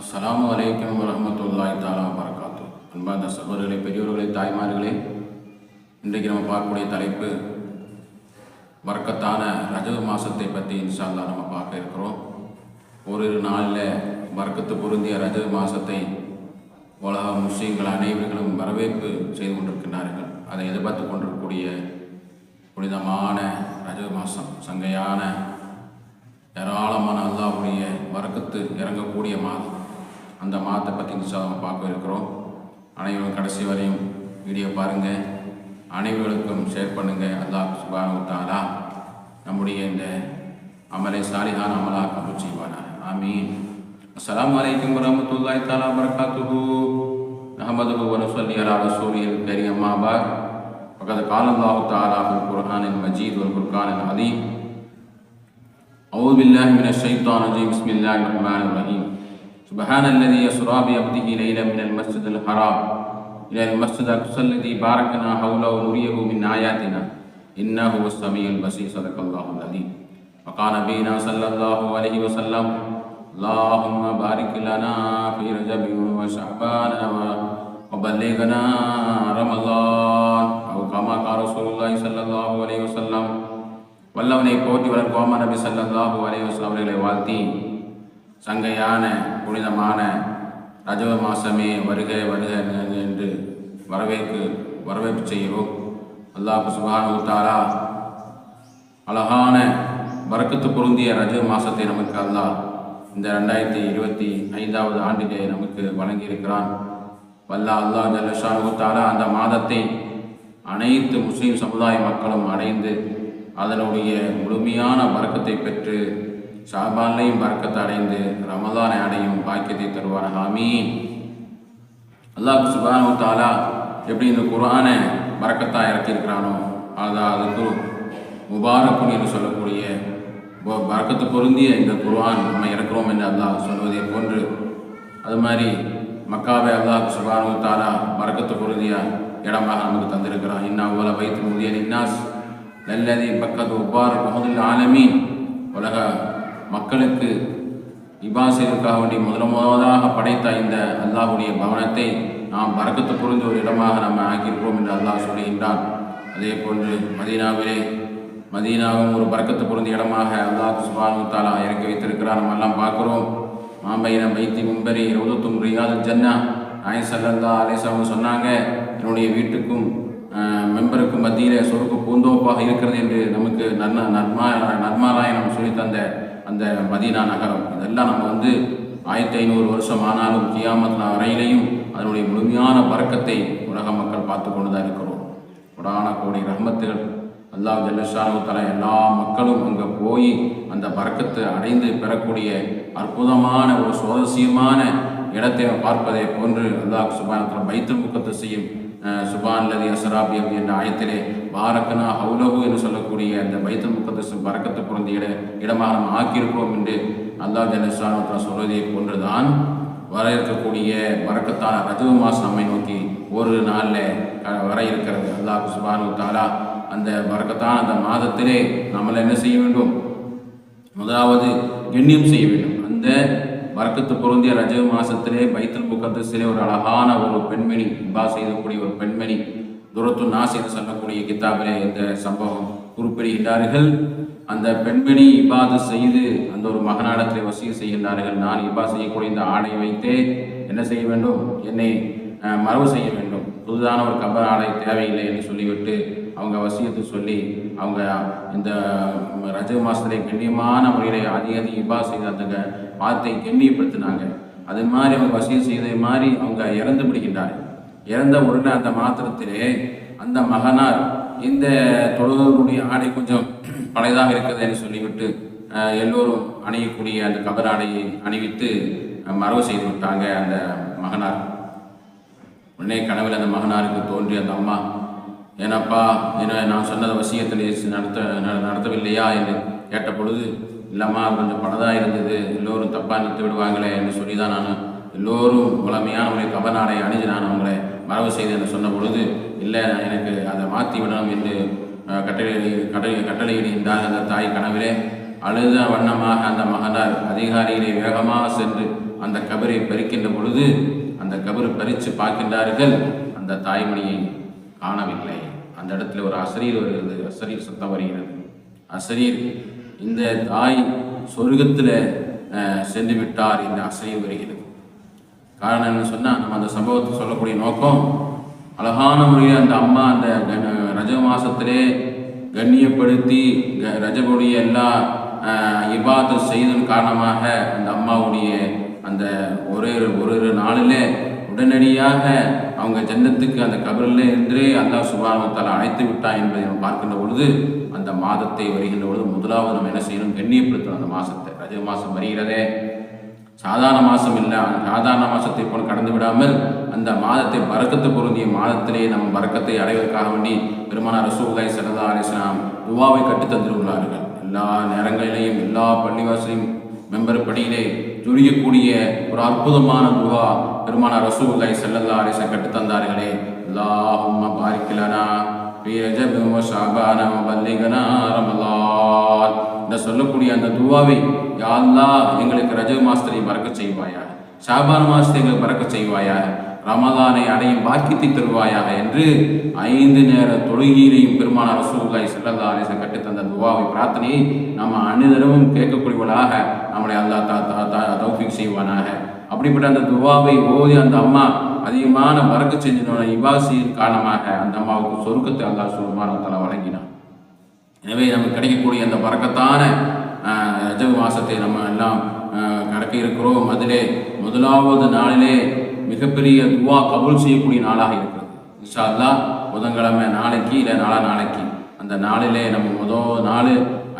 அஸ்லாம் வலைக்கம் வரமத்துல்லாய் தாலா வரகாத்து அன்பார்ந்த சகோதரர்களே பெரியோர்களே தாய்மார்களே இன்றைக்கு நம்ம பார்க்கக்கூடிய தலைப்பு வர்க்கத்தான ரஜவ மாதத்தை பற்றி இன்ஷால்லா நம்ம பார்க்க இருக்கிறோம். ஒரு நாளில் வர்க்கத்து பொருந்திய ரஜவ மாதத்தை உலக முஸ்லீம்கள் அனைவர்களும் வரவேற்பு செய்து கொண்டிருக்கிறார்கள் அதை எதிர்பார்த்து கொண்டிருக்கக்கூடிய புனிதமான ரஜவ மாதம் சங்கையான ஏராளமான அல்லாவுடைய வர்க்கத்து இறங்கக்கூடிய மாதம். அந்த மாதத்தை பற்றி உற்சாகம் பார்க்க இருக்கிறோம். அனைவரும் கடைசி வரையும் வீடியோ பாருங்கள் அனைவருக்கும் ஷேர் பண்ணுங்கள் அல்லா சுபானுத்தாரா நம்முடைய இந்த அமலை சாலிஹான் அமலா கபூல் செய்வானார் ஆமீன். அஸ்லாம் வலைக்கம் வரமத்துல்லாய் தாலா வரகாத்துஹூ அஹமதுஹு வனசல்லி அலா ரசூலியில் கரியம்மா பார் பகத் காலல்லாஹு தாலா அல் குர்ஹானின் மஜீத் ஒரு குர்கானின் அதீம் அவுது பில்லாஹி மின ஷைத்தான் ரஜீம். பிஸ்மில்லாஹிர் ரஹ்மானிர் ரஹீம். سبحان الذي يسرى بعبده ليلا من المسجد الحرام إلى المسجد الأقصى الذي باركنا حوله نريه من آياتنا إنه هو السميع البصير صدق الله العظيم وقال نبينا صلى الله عليه وسلم اللهم بارك لنا في رجب وشعبان وبلغنا رمضان أو كما قال رسول الله صلى الله عليه وسلم வல்லவனை போற்றி வளர்க்கோம நபி சல்லல்லாஹு அலைஹி வஸல்லம் அவர்களை வாழ்த்தி சங்கையான புனிதமான ரஜவ மாசமே வருக வருக என்று வரவேற்பு வரவேற்பு செய்கிறோம். அல்லாஹ் சுபானு தாரா அழகான வரக்கத்து பொருந்திய ரஜவ மாசத்தை நமக்கு அல்லாஹ் இந்த ரெண்டாயிரத்தி இருபத்தி ஐந்தாவது ஆண்டிலே நமக்கு வழங்கியிருக்கிறான். வல்லா அல்லாஹ் ஜல்லஷானு தாரா அந்த மாதத்தை அனைத்து முஸ்லீம் சமுதாய மக்களும் அடைந்து அதனுடைய முழுமையான வரக்கத்தை பெற்று ஷாபான்லையும் பறக்கத்தை அடைந்து ரமதானை அடையும் பாக்கியத்தை தருவார் ஆமீன். அல்லாஹ் சுபானு தாலா எப்படி இந்த குரானை பறக்கத்தாக இறக்கியிருக்கிறானோ அதான் அதுக்கு முபாரக்குன் என்று சொல்லக்கூடிய பறக்கத்து பொருந்திய இந்த குர்ஆன் நம்ம இறக்குறோம் என்று அல்லாஹ் சொல்வதை போன்று அது மாதிரி மக்காவை அல்லாஹ் சுபானு தாலா பறக்கத்து பொருந்திய இடமாக நமக்கு தந்திருக்கிறான். இன்னா உல வைத்து முதிய இன்னாஸ் நல்லதி பக்கத்து உபார் முகதுல் ஆலமீன். உலக மக்களுக்கு இபாசிற்காக வேண்டி முதல் முதலாக படைத்த இந்த அல்லாஹுடைய பவனத்தை நாம் பறக்கத்து புரிந்த ஒரு இடமாக நம்ம ஆக்கியிருக்கிறோம் என்று அல்லாஹ் சொல்லுகின்றான். அதே போன்று மதீனாவிலே மதீனாவும் ஒரு பறக்கத்து பொருந்திய இடமாக அல்லாஹ் சுபானு தாலா இறக்கி வைத்திருக்கிறார் நம்ம எல்லாம் பார்க்குறோம். மாம்பையின வைத்தி மும்பரி ரவுதத்தும் ரியாது ஜன்னா நாய் சல்லல்லா அலேசாவும் சொன்னாங்க என்னுடைய வீட்டுக்கும் மெம்பருக்கும் மத்தியில் சொருக்கு பூந்தோப்பாக இருக்கிறது என்று நமக்கு நன்ம நன்மா நன்மாராய அந்த அந்த மதீனா நகரம். இதெல்லாம் நம்ம வந்து ஆயிரத்தி ஐநூறு வருஷம் ஆனாலும் கியாமத் வரையிலையும் அதனுடைய முழுமையான பறக்கத்தை உலக மக்கள் பார்த்து கொண்டு தான் இருக்கிறோம். கொடான கோடி ரஹமத்துகள் அல்லா ஜல்லஷானு தலா எல்லா மக்களும் அங்கே போய் அந்த பறக்கத்தை அடைந்து பெறக்கூடிய அற்புதமான ஒரு சுவாரஸ்யமான இடத்தை பார்ப்பதை போன்று அல்லாஹ் சுபானத்தில் பைத்து முக்கத்தை செய்யும் சுபான் லதி அப்படி என்ற ஆயத்திலே பாரக்கனா ஹவுலகு என்று சொல்லக்கூடிய அந்த பைத்தல் முக்கத்து பறக்கத்தை பிறந்த இட இடமாக நாம் ஆக்கியிருக்கிறோம் என்று அல்லாஹ் ஜலசானத்தா சொல்வதை போன்றுதான் வர இருக்கக்கூடிய பறக்கத்தான ரஜவ மாதம் நம்மை நோக்கி ஒரு நாளில் வர இருக்கிறது அல்லாஹ் சுபானு தாலா அந்த பறக்கத்தான அந்த மாதத்திலே நம்மளை என்ன செய்ய வேண்டும் முதலாவது கண்ணியம் செய்ய வேண்டும் அந்த வரக்கத்து பொருந்திய ரஜ மாசத்திலே பைத்தல் முக்கத்திலே ஒரு அழகான ஒரு பெண்மணி இபா செய்யக்கூடிய ஒரு பெண்மணி துரத்து நாஸ் என்று சொல்லக்கூடிய கித்தாபிலே இந்த சம்பவம் குறிப்பிடுகின்றார்கள். அந்த பெண்மணி இபாது செய்து அந்த ஒரு மகனாடத்திலே வசிய செய்கின்றார்கள். நான் இபா செய்யக்கூடிய இந்த ஆடை வைத்தே என்ன செய்ய வேண்டும்? என்னை மரபு செய்ய வேண்டும். புதுதான ஒரு கபர் ஆடை தேவையில்லை என்று சொல்லிவிட்டு அவங்க வசியத்தை சொல்லி அவங்க இந்த ரஜ மாதத்திலே கண்ணியமான முறையில் அதிக அதிக இபா செய்த அந்த வார்த்தை கண்ணியப்படுத்தினாங்க. அது மாதிரி அவங்க வசியம் செய்த மாதிரி அவங்க இறந்து பிடிக்கின்றார் இறந்த உடனே அந்த மாத்திரத்திலே அந்த மகனார் இந்த தொழுகனுடைய ஆடை கொஞ்சம் பழையதாக இருக்குது என்று சொல்லிவிட்டு எல்லோரும் அணியக்கூடிய அந்த கபர் ஆடையை அணிவித்து மரவு செய்து விட்டாங்க அந்த மகனார். உடனே கனவில் அந்த மகனாருக்கு தோன்றி அந்த அம்மா ஏன்னாப்பா என்ன நான் சொன்னதை வசியத்தில் நடத்த நடத்தவில்லையா என்று கேட்ட பொழுது இல்லைம்மா கொஞ்சம் பணதாக இருந்தது. எல்லோரும் தப்பாக நிறுத்தி விடுவாங்களே என்று சொல்லி தான் நான் எல்லோரும் புலமையானவங்களை கபநாடை அணிஞ்சு நான் அவங்களை மரபு செய்து என்று சொன்ன பொழுது இல்லை எனக்கு அதை மாற்றி விடணும் என்று கட்டளை கட்டளை கட்டளையிடுகின்றார் அந்த தாய் கனவிலே. அழுத வண்ணமாக அந்த மகனார் அதிகாரியிலே வேகமாக சென்று அந்த கபரை பறிக்கின்ற பொழுது அந்த கபரை பறித்து பார்க்கின்றார்கள். அந்த தாய்மணியை காணவில்லை. அந்த இடத்துல ஒரு அசரீர் வருகிறது. அசரீர் சத்தம் வருகிறது. அசரீர் இந்த தாய் சொர்க்கத்தில் சென்று விட்டார் இந்த அசரீர் வருகிறது. காரணம் என்ன சொன்னால் நம்ம அந்த சம்பவத்தை சொல்லக்கூடிய நோக்கம் அழகான முறையில் அந்த அம்மா அந்த ரஜ மாசத்திலே கண்ணியப்படுத்தி க- ரஜபுடைய எல்லா இபாத்து செய்ததன் காரணமாக அந்த அம்மாவுடைய அந்த ஒரு ஒரு ஒரு நாளிலே உடனடியாக அவங்க ஜன்னத்துக்கு அந்த கபரில் இருந்தே அல்லாஹ் சுபானத்தால் அழைத்து விட்டான் என்பதை நம்ம பார்க்கின்ற பொழுது அந்த மாதத்தை வருகின்ற பொழுது முதலாவது நம்ம என்ன செய்யணும்? கண்ணியப்படுத்தணும் அந்த மாதத்தை ரஜ மாதம் வருகிறதே. சாதாரண மாதம் இல்லை. சாதாரண மாதத்தை போல் கடந்து விடாமல் அந்த மாதத்தை பறக்கத்து பொருந்திய மாதத்திலே நம்ம பறக்கத்தை அடைவதற்காக வேண்டி பெருமானார் ரசூலாய் சரதா அலிஸ்லாம் துவாவை கற்றுத் தந்துள்ளார்கள் எல்லா நேரங்களிலேயும் எல்லா பள்ளிவாசலையும் மெம்பர் படியிலே துரியக்கூடிய ஒரு அற்புதமான துவா பெருமான ரசூல்லாய் செல்லல்லா அரிசன் கட்டு தந்தார்களே. அல்லாஹும் பாரிக்கலனா ரஜபும் ஷாபான பல்லிகனா ரமலான். இந்த சொல்லக்கூடிய அந்த துவாவை யாழ்லா எங்களுக்கு ரஜ மாஸ்தரை மறக்க செய்வாயா ஷாபான் மாசத்தை எங்களுக்கு பறக்க செய்வாயாக ரமதானை அடையும் பாக்கியத்தை தருவாயாக என்று ஐந்து நேர தொழுகையிலையும் பெருமான ரசூல்லாய் செல்லல்லா அலிச கட்டுத்தந்த துவாவை பிரார்த்தனையை நம்ம அனுதினமும் கேட்கக்கூடியவளாக நம்மளை அல்லா தா தா தா செய்வானாக. அப்படிப்பட்ட அந்த துவாவை ஓதி அந்த அம்மா அதிகமான மறக்க செஞ்சதோட இபாசியின் காரணமாக அந்த அம்மாவுக்கு சொருக்கத்தை அல்லாஹ் தலை வழங்கினான். எனவே நமக்கு கிடைக்கக்கூடிய அந்த பறக்கத்தான ரஜவு மாசத்தை நம்ம எல்லாம் ஆஹ், இருக்கிறோம் அதிலே முதலாவது நாளிலே மிகப்பெரிய துவா கபூல் செய்யக்கூடிய நாளாக இருக்கிறது. இன்ஷா அல்லாஹ் புதன்கிழமை நாளைக்கு இல்லை நாளா நாளைக்கு. அந்த நாளிலே நம்ம முதல் நாள்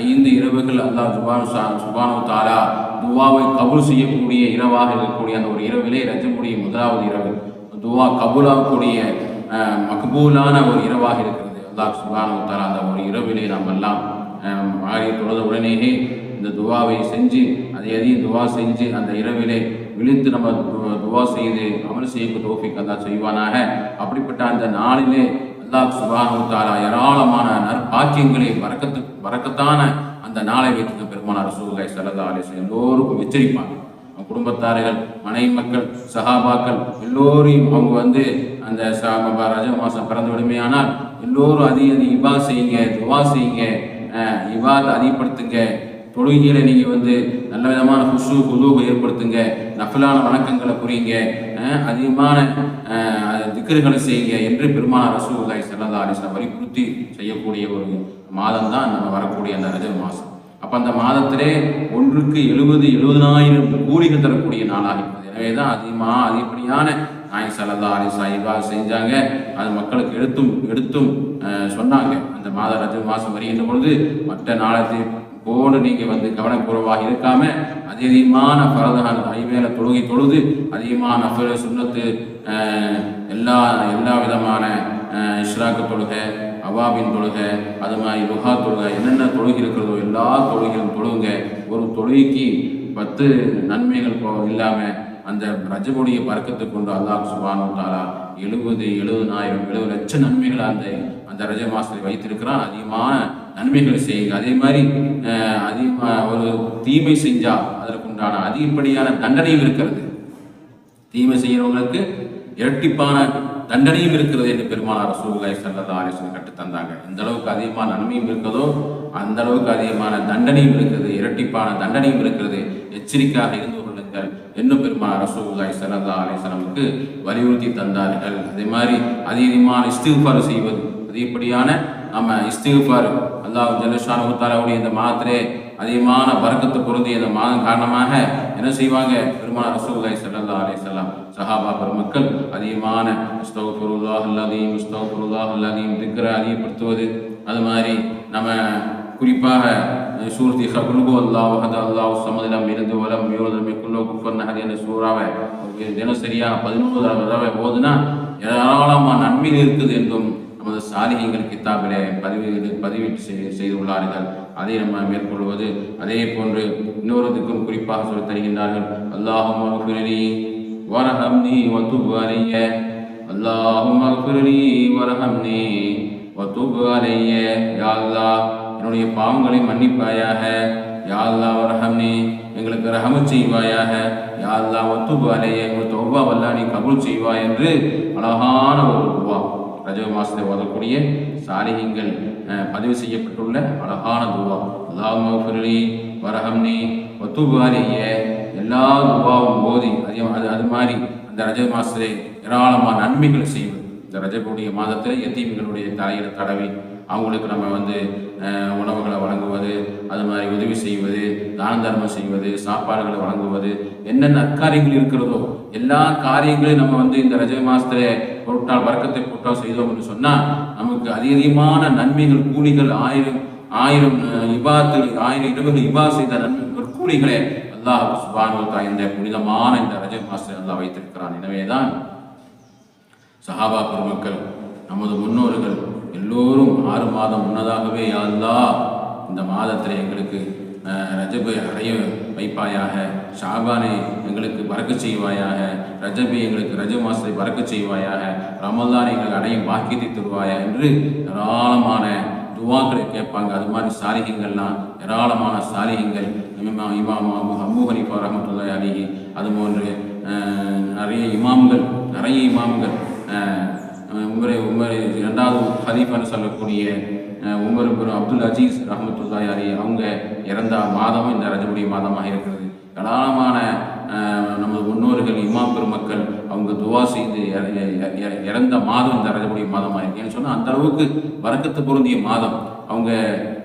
ஐந்து இரவுகள் அல்லாஹ் சுபான் சா சுபானு தாரா துவாவை கபூல் செய்யக்கூடிய இரவாக இருக்கக்கூடிய அந்த ஒரு இரவிலே ரஜமுடைய முதலாவது இரவு. துவா கபூலாகக்கூடிய ஆஹ், மக்பூலான ஒரு இரவாக இருக்கிறது. அல்லாஹ் சுபானு தாரா அந்த ஒரு இரவிலே நாம் எல்லாம் ஆஹ், மாறி தொழுத உடனேயே இந்த துவாவை செஞ்சு அதை எதையும் துவா செஞ்சு அந்த இரவிலே விழித்து நம்ம துவா செய்து அமல் செய்யக்கு தோஃபிக் அல்லாஹ் செய்வானாக. அப்படிப்பட்ட அந்த நாளிலே அல்லாஹ் சுபானு ஏராளமான நற்பாக்கியங்களை வரக்கத்து வரக்கத்தான அந்த நாளை வைத்து பெருமானார் ரசூலுல்லாஹி ஸல்லல்லாஹு எல்லோருக்கும் எச்சரிப்பாங்க. குடும்பத்தார்கள் மனைவி மக்கள் சகாபாக்கள் எல்லோரையும் அவங்க வந்து அந்த ரஜ மாதம் பிறந்து விடுமையானால் எல்லோரும் அதிக அதிக இபா செய்யுங்க துவா செய்யுங்க அஹ், அதிகப்படுத்துங்க தொழுகையில் நீங்கள் வந்து நல்ல விதமான ஹுசு குலூக ஏற்படுத்துங்க. நஃபிலான வணக்கங்களை புரியுங்க. அதிகமான திக்கர்களை செய்யுங்க என்று பெருமான ரசூலுல்லாஹி ஸல்லல்லாஹு அலைஹி வலியுறுத்தி செய்யக்கூடிய ஒரு மாதம் தான் நம்ம வரக்கூடிய அந்த ரஜப் மாதம். அப்போ அந்த மாதத்திலே ஒன்றுக்கு எழுபது எழுபதனாயிரம் கூலிகள் தரக்கூடிய நாளாக இருக்கிறது எனவே தான் அதிகமாக அதிகப்படியான நாய் சலதா அலி சாஹிபா செஞ்சாங்க. அது மக்களுக்கு எடுத்தும் எடுத்தும் சொன்னாங்க. அந்த மாத ரஜ மாதம் வருகின்ற பொழுது மற்ற நாளத்தை போடு நீங்கள் வந்து கவனக்குறைவாக இருக்காம அதிகமான பரதகால் ஐவேல தொழுகை தொழுது அதிகமான நஃபில் சுண்ணத்து எல்லா எல்லா விதமான இஷ்ராக்கு தொழுகை அவாபின் தொழுகை அது மாதிரி லுஹா தொழுகை என்னென்ன தொழுகை இருக்கிறதோ எல்லா தொழுகையும் தொழுங்க. ஒரு தொழுகைக்கு பத்து நன்மைகள் போ இல்லாமல் அந்த ரஜபுடைய பறக்கத்தை கொண்டு அல்லாஹ் சுபானு தாலா எழுபது எழுபதாயிரம் எழுபது லட்சம் நன்மைகளை அந்த அந்த ரஜ மாசத்தில் வைத்திருக்கிறான். அதிகமான நன்மைகளை செய்யுங்க. அதே மாதிரி அதிகமாக ஒரு தீமை செஞ்சால் அதற்குண்டான அதிகப்படியான தண்டனையும் இருக்கிறது. தீமை செய்கிறவங்களுக்கு இரட்டிப்பான தண்டனையும் இருக்கிறது என்று பெருமானார் சூழ்நிலை சல்லதா ஆலோசனை கட்டுத்தந்தாங்க தந்தாங்க. எந்த அளவுக்கு அதிகமான நன்மையும் இருக்கிறதோ அந்த அளவுக்கு அதிகமான தண்டனையும் இருக்கிறது. இரட்டிப்பான தண்டனையும் இருக்கிறது. எச்சரிக்கையாக இருந்து கொள்ளுங்கள் இன்னும் பெருமானார் ரசூலுல்லாஹி சரதா அலைஹி வலியுறுத்தி தந்தார்கள். அதே மாதிரி அதிகமான இஸ்திஃபார் செய்வது அதிகப்படியான நம்ம இஸ்திகுபார் அல்லாஹ் ஜல்லஷானு தாலாவுடைய இந்த மாதத்திலே அதிகமான பறக்கத்து பொருந்திய இந்த மாதம் காரணமாக என்ன செய்வாங்க? பெருமான ரசூலுல்லாஹி சல்லா அலைஹி சொல்லாம் சஹாபா பெருமக்கள் அதிகமான அஸ்தக்ஃபிருல்லாஹ் அல்லதீம் அஸ்தக்ஃபிருல்லாஹ் அல்லாதையும் திக்கரை அதிகப்படுத்துவது. அது மாதிரி நம்ம குறிப்பாக சூரத்தி ஹபுல்கு அல்லாஹ் வஹத அல்லாஹ் சமதிலம் இருந்து வலம் யோதமே குல்லோ குஃபர் நஹர் என்ற சூறாவை தினசரியாக பதினோரு தடவை ஓதுனா ஏராளமான நன்மையில் இருக்குது என்றும் நமது சாலிகங்கள் கித்தாபிலே பதிவு பதிவீட்டு செய்து செய்துள்ளார்கள். அதை நம்ம மேற்கொள்வது அதே போன்று இன்னொருத்துக்கும் குறிப்பாக சொல்லி தருகின்றார்கள். அல்லாஹும் அக்ஃபிர்லி வரஹம்னி வதுப் அலைய. அல்லாஹும் அக்ஃபிர்லி வரஹம்னி நீ அலைய. யா அல்லாஹ் என்னுடைய பாவங்களை மன்னிப்பாயாக. யா வரஹம் வரஹம்னி எங்களுக்கு ரஹமத் செய்வாயாக. யா அல்லா ஒத்துபு அலைய தொவ்வா வல்லா நீ கபுல் செய்வாய் என்று அழகான ஒரு துவா. ரஜவ மாசத்தை ஓதக்கூடிய சாலிகங்கள் பதிவு செய்யப்பட்டுள்ள அழகான துவா. அல்லாஹ் வரஹம்னி ஒத்துபாரிய எல்லா துவாவும் ஓதி அதே அது அது மாதிரி அந்த ரஜவ மாசத்திலே ஏராளமான நன்மைகள் செய்வது. இந்த ரஜபுடைய மாதத்தில் எத்தீம்களுடைய தலையில தடவி அவங்களுக்கு நம்ம வந்து உணவுகளை வழங்குவது அது மாதிரி உதவி செய்வது தான தர்மம் செய்வது சாப்பாடுகளை வழங்குவது என்னென்ன நற்காரியங்கள் இருக்கிறதோ எல்லா காரியங்களையும் நம்ம வந்து இந்த ரஜ மாதத்தில் பொருட்டால் வர்க்கத்தை பொருட்டால் செய்தோம் என்று சொன்னால் நமக்கு அதிகமான நன்மைகள் கூலிகள் ஆயிரம் ஆயிரம் இபாத்து ஆயிரம் இரவுகள் இபா செய்த நன்மைகள் கூலிகளை அல்லாஹ் சுபானுவத்தா இந்த புனிதமான இந்த ரஜ மாசத்தில் அல்லாஹ் வைத்திருக்கிறான். எனவேதான் சஹாபா பெருமக்கள் நமது முன்னோர்கள் எல்லோரும் ஆறு மாதம் முன்னதாகவே யாழ்லா இந்த மாதத்தில் எங்களுக்கு ரஜபை அடைய வைப்பாயாக ஷாபானை எங்களுக்கு பறக்க செய்வாயாக ரஜபை எங்களுக்கு ரஜ மாசத்தை பறக்க செய்வாயாக ரமலானை எங்களுக்கு அடையும் பாக்கியத்தை தருவாயா என்று ஏராளமான துவாக்களை கேட்பாங்க. அது மாதிரி சாலிகங்கள்லாம் ஏராளமான சாலிகங்கள் இமாம் இமாமா அபு அபூ ஹனீஃபா அலிஹி அது போன்று நிறைய இமாம்கள் நிறைய இமாம்கள் உமரை உமரை இரண்டாவது ஹலீஃபான்னு சொல்லக்கூடிய உமர் பின் அப்துல் அஜீஸ் ரஹமத்துல்லாஹி அலி அவங்க இறந்த மாதமும் இந்த ரஜபுடைய மாதமாக இருக்கிறது. ஏராளமான நமது முன்னோர்கள் இமாம் பெருமக்கள் அவங்க துவா செய்து இறந்த மாதம் இந்த ரஜபுடைய மாதமாக இருக்குன்னு சொன்னால் அந்த அளவுக்கு வரக்கத்து பொருந்திய மாதம். அவங்க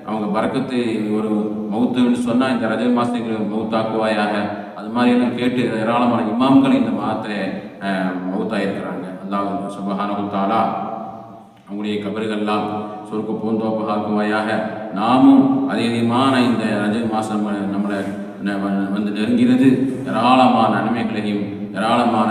அவங்க பறக்கத்து ஒரு மௌத்துன்னு சொன்னால் இந்த ரஜ மாதத்துக்கு மௌத்தாக்குவாயாக. அது மாதிரி எல்லாம் கேட்டு ஏராளமான இமாம்கள் இந்த மாதத்தை மௌத்தாயிருக்கிறாங்க. அல்லாஹ் சுபஹானஹு தஆலா அவங்களுடைய கபறுகள்லாம் சொருக்கு பூந்தோப்பமாக்குவாயாக நாமும் அதே அதிகமான இந்த ரஜ மாதம் நம்மளை வ- வந்து நெருங்கிறது. ஏராளமான நன்மைகளையும் ஏராளமான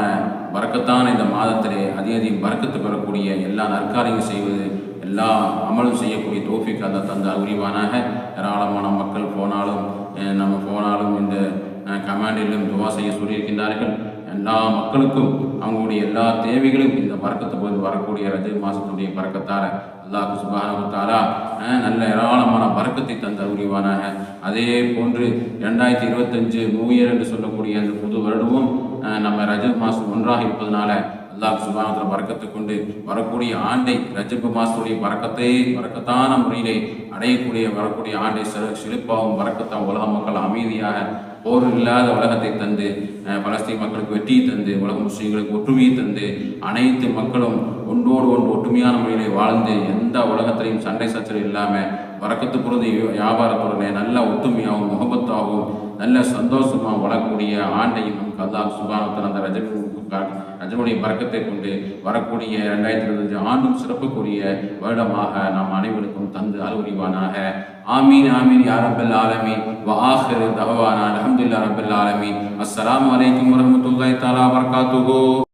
பறக்கத்தான இந்த மாதத்திலே அதிக அதிகம் பறக்கத்து பெறக்கூடிய எல்லா நற்காரியும் செய்வது எல்லா அமலும் செய்யக்கூடிய தோஃபிக் அந்த தந்த உரிவானாக. ஏராளமான மக்கள் போனாலும் நம்ம போனாலும் இந்த கமாண்டிலும் துவா செய்ய சொல்லியிருக்கின்றார்கள். எல்லா மக்களுக்கும் அவங்களுடைய எல்லா தேவைகளும் இந்த பறக்கத்தை போது வரக்கூடிய ரஜ மாதத்துடைய பறக்கத்தார அல்லாஹ் சுபானகுத்தாரா நல்ல ஏராளமான பறக்கத்தை தந்த உரிவானாக. அதே போன்று ரெண்டாயிரத்தி இருபத்தஞ்சு மூவியர் என்று சொல்லக்கூடிய அந்த புது வருடமும் நம்ம ரஜ மாதம் ஒன்றாக இருப்பதனால அல்லாஹ் சுபானத்தில் பறக்கத்தை கொண்டு வரக்கூடிய ஆண்டை ரஜப மாசத்துடைய பறக்கத்தை பறக்கத்தான முறையிலே அடையக்கூடிய வரக்கூடிய ஆண்டை சிறு சிறப்பாகவும் பறக்கத்தான் உலக மக்கள் அமைதியாக போர் இல்லாத உலகத்தை தந்து பலஸ்தீன் மக்களுக்கு வெற்றியை தந்து உலக முஸ்லீம்களுக்கு ஒற்றுமையை தந்து அனைத்து மக்களும் ஒன்றோடு ஒன்று ஒற்றுமையான முறையிலே வாழ்ந்து எந்த உலகத்திலையும் சண்டை சச்சரவு இல்லாமல் வரக்கத்து பொழுது வியாபாரத்துடனே நல்ல ஒத்துமையாகவும் முகபத்தாகவும் நல்ல சந்தோஷமாக வளரக்கூடிய ஆண்டையும் நமக்கு அல்லாஹ் சுபானத்தில் அந்த ரஜபு ரஜனுடைய பறக்கத்தை கொண்டு வரக்கூடிய ரெண்டாயிரத்தி இருபத்தஞ்சு ஆண்டும் சிறப்புக்குரிய வருடமாக நாம் அனைவருக்கும் தந்து அறிவுரிவானாக ஆமீன் ஆமீன் யா ரப்பல் ஆலமீன். வ ஆஹிரு தஹவானா அல்ஹம்துலில்லாஹி ரப்பல் ஆலமீன். அஸ்ஸலாமு அலைக்கும் வரஹ்மத்துல்லாஹி தஆலா வபரகாத்துஹு